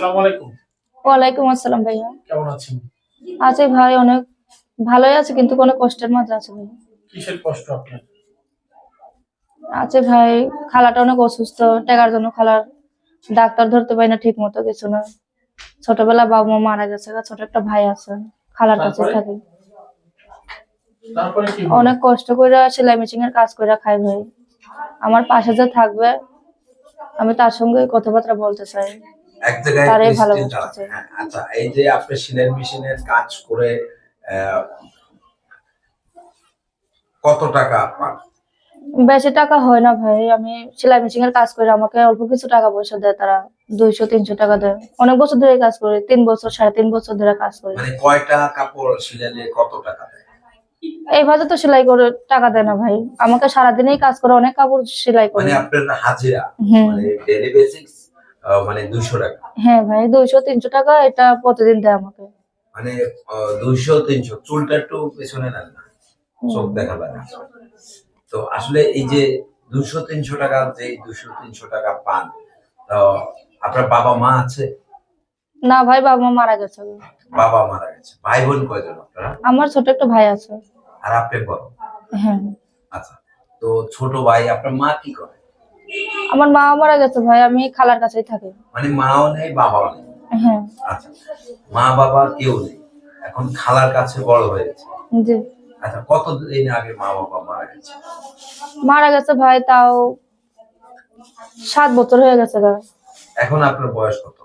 আসসালামু আলাইকুম। ওয়ালাইকুম আসসালাম ভাইয়া। কেমন আছেন? আছে ভাই অনেক ভালোই আছে কিন্তু কোনো কষ্টের আছে ভাই। কিসের কষ্ট আপনার? আছে ভাই খালাটা অনেক অসুস্থ টাকার জন্য খালার ডাক্তার ধরতে পারি না ঠিক মতো কিছু না। ছোটবেলা বাবা মা মারা গেছে ছোট একটা ভাই আছে খালার কাছে? থাকে? অনেক কষ্ট করে সেলাই মেশিন এর কাজ করে খাই ভাই। আমার পাশে যে থাকবে আমি তার সঙ্গে কথাবার্তা বলতে চাই। এক জায়গায়। হ্যাঁ, আচ্ছা এই যে আপনি সেলাই মেশিনের কাজ করে কত টাকা পান বেশি টাকা হয় না ভাই আমি সেলাই মেশিন এর কাজ করে আমাকে অল্প কিছু টাকা পয়সা দেয় তারা দুইশো তিনশো টাকা দেয়। অনেক বছর ধরে কাজ করি তিন বছর সাড়ে তিন বছর ধরে কাজ করি। মানে কয়টা কাপড় সিলাইলে কত টাকা দেয়? এইভাবে তো সেলাই করে টাকা দেয় না ভাই। আমাকে সারাদিনেই কাজ করে অনেক কাপড় সেলাই করে। মানে আপনার হাজিরা মানে ডেলি বেসিক্স মানে দুইশো টাকা। হ্যাঁ ভাই দুইশো তিনশো টাকা এটা প্রতিদিন দেয় আমাকে। মানে দুইশো তিনশো চুলটা একটু পেছনে নেন না চোখ দেখা না। তো আসলে এই যে দুশো তিনশো টাকা যে দুশো তিনশো টাকা পান তো আপনার বাবা মা আছে? না ভাই বাবা মা মারা গেছে। বাবা মারা গেছে। ভাই বোন কয়জন আপনারা? আমার ছোট একটা ভাই আছে। আর আপনি বড়? হ্যাঁ। আচ্ছা তো ছোট ভাই আপনার মা কি করে? আমার মা মারা গেছে ভাই আমি খালার কাছেই থাকি। মানে মাও নেই বাবাও নেই? হ্যাঁ। আচ্ছা মা বাবা কেউ নেই। এখন খালার কাছে বড় হয়েছে জি। আচ্ছা কতদিন আগে মা বাবা মারা গেছে? মারা গেছে ভাই তাও সাত বছর হয়ে গেছে গা এখন আপনার বয়স কত?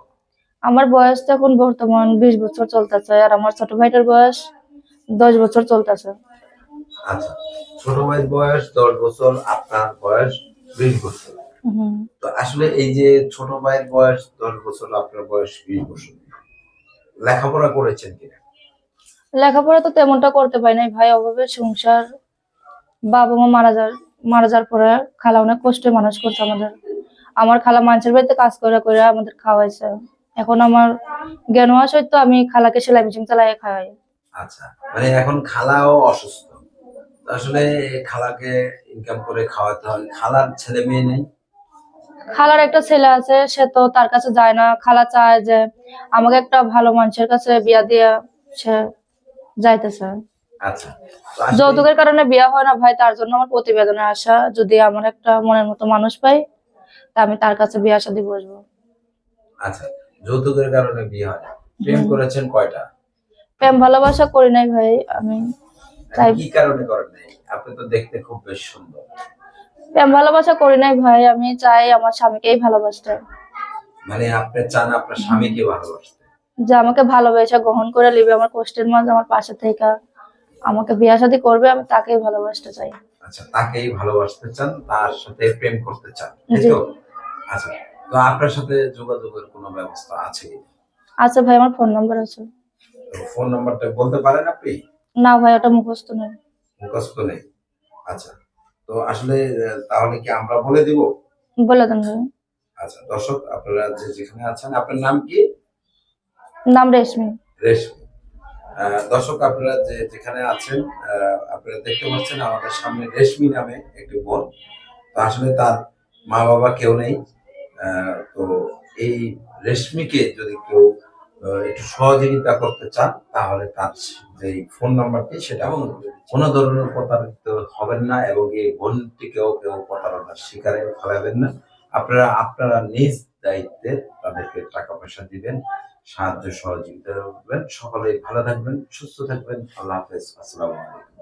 আমার বয়স তো এখন বর্তমান বিশ বছর চলতেছে আর আমার ছোট ভাইটার বয়স দশ বছর চলতেছে। আচ্ছা ছোট ভাইয়ের বয়স দশ বছর আপনার বয়স বিশ বছর। তো আসলে এই যে ছোট ভাইয়ের বয়স দশ বছর আপনার বয়স বিশ বছর লেখাপড়া করেছেন কিনা? লেখাপড়া তো তেমনটা করতে পারি নাই। ভাই অভাবে সংসার বাবা মা মারা যার মারা যাওয়ার পরে খালা অনেক কষ্টে মানুষ করছে আমাদের। আমার খালা মানুষের বাড়িতে কাজ করে করে আমাদের খাওয়াইছে। এখন আমার জ্ঞান হওয়া সত্ত্বেও আমি খালাকে সেলাই মেশিন চালাই খাওয়াই। আচ্ছা মানে এখন খালাও অসুস্থ। আসলে খালাকে ইনকাম করে খাওয়াতে হয় খালার ছেলে মেয়ে নেই। খালার একটা ছেলে আছে সে তো তার কাছে যায় না। খালা চায় যে আমাকে একটা ভালো মানুষের কাছে বিয়া দিয়ে সে যাইতেছে। আচ্ছা। যৌতুকের কারণে বিয়া হয় না ভাই তার জন্য আমার প্রতিবেদনে আসা। যদি আমার একটা মনের মতো মানুষ পাই তা আমি তার কাছে বিয়া শাদী বসবো। আচ্ছা। যৌতুকের কারণে বিয়ে হয় প্রেম করেছেন কয়টা? প্রেম ভালোবাসা করি নাই ভাই আমি তাই কি কারণে করেন নাই? আপনি তো দেখতে খুব বেশ সুন্দর। প্রেম ভালোবাসা করি নাই ভাই আমি চাই আমার স্বামীকেই ভালোবাসতে। মানে আপনি চান আপনার স্বামীকে ভালোবাসতে। যে আমাকে ভালোবেসে গ্রহণ করে নেবে আমার কষ্টের মাঝে আমার পাশে থেকে। আমাকে বিয়া শাদী করবে আমি তাকেই ভালোবাসতে চাই। আচ্ছা তাকেই ভালোবাসতে চান তার সাথে প্রেম করতে চান তো? আচ্ছা তো আপনার সাথে যোগাযোগের কোনো ব্যবস্থা আছে আচ্ছা ভাই আমার ফোন নাম্বার আছে। ফোন নাম্বারটা বলতে পারেন আপনি? না ভাই ওটা মুখস্থ নেই। মুখস্থ নেই। আচ্ছা তো আসলে তাহলে কি আমরা বলে দিব? বলে দেন আচ্ছা দর্শক আপনারা যে যেখানে আছেন আপনার নাম কি? নাম রেশমি। রেশমি। দর্শক আপনারা যে যেখানে আছেন আপনারা দেখতে পাচ্ছেন আমাদের সামনে রেশমি নামে একটি বোন। তো আসলে তার মা বাবা কেউ নেই। তো এই রেশমিকে যদি কেউ একটু সহযোগিতা করতে চান তাহলে তার যে ফোন নাম্বারটি সেটা কোনো ধরনের প্রতারিত হবেন না এবং এই বোনটিকেও কেউ প্রতারণার শিকারে ফেলাবেন না। আপনারা আপনারা নিজ দায়িত্বে তাদেরকে টাকা পয়সা দিবেন, সাহায্য সহযোগিতা করবেন। সকলে ভালো থাকবেন, সুস্থ থাকবেন। আল্লাহ হাফেজ। আসসালামু আলাইকুম।